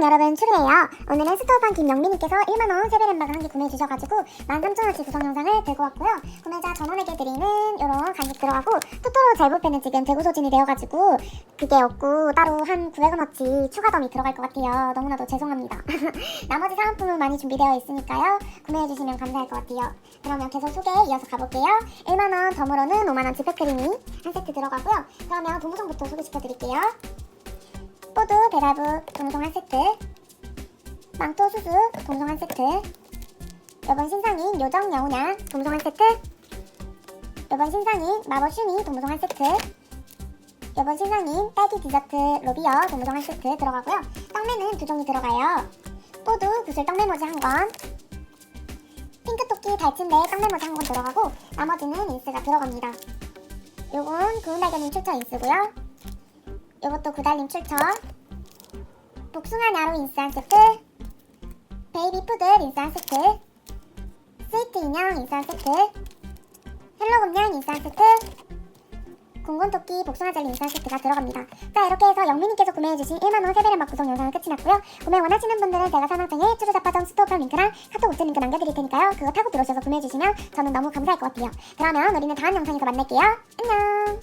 안녕 여러분 추리예요. 오늘은 스토어방 김영민님께서 1만원 세배랜박을 한 개 구매해 주셔가지고 13,000원치 구성 영상을 들고 왔고요. 구매자 전원에게 드리는 이런 간식 들어가고 토토로 젤볼펜은 지금 재고 소진이 되어가지고 그게 없고 따로 한 900원어치 추가 덤이 들어갈 것 같아요. 너무나도 죄송합니다. 나머지 사은품은 많이 준비되어 있으니까요. 구매해 주시면 감사할 것 같아요. 그러면 계속 소개 이어서 가볼게요. 1만원 덤으로는 5만원 지폐크림이 한 세트 들어가고요. 그러면 도무성부터 소개시켜 드릴게요 포드 베라브 동성 한 세트. 망토 수수 동성 한 세트. 이번 신상인 요정 여우냥 동성 한 세트. 이번 신상인 마법 슈니 동성 한 세트. 이번 신상인 딸기 디저트 로비어 동성 한 세트 들어가고요. 떡매는 두 종이 들어가요. 포드 구슬 떡메모지 한권. 핑크토끼 달침대 떡메모지 한권 들어가고 나머지는 인스가 들어갑니다. 요건 구운 달걀님 출처 인스고요 요것도 구달님 출처 복숭아 나루 인스 한 세트. 베이비 푸들 인스 한 세트. 스위트 인형 인스 한 세트. 헬로 곰냥 인스 한 세트. 공곤토끼 복숭아 젤리 인스 한 세트가 들어갑니다. 자 이렇게 해서 영민님께서 구매해주신 1만원 세배를 구성 영상은 끝이 났고요. 구매 원하시는 분들은 제가 설명창에 쭈루자파점 스토어팜 링크랑 카톡 우측 링크 남겨드릴 테니까요. 그거 타고 들어오셔서 구매해주시면 저는 너무 감사할 것 같아요. 그러면 우리는 다음 영상에서 만날게요. 안녕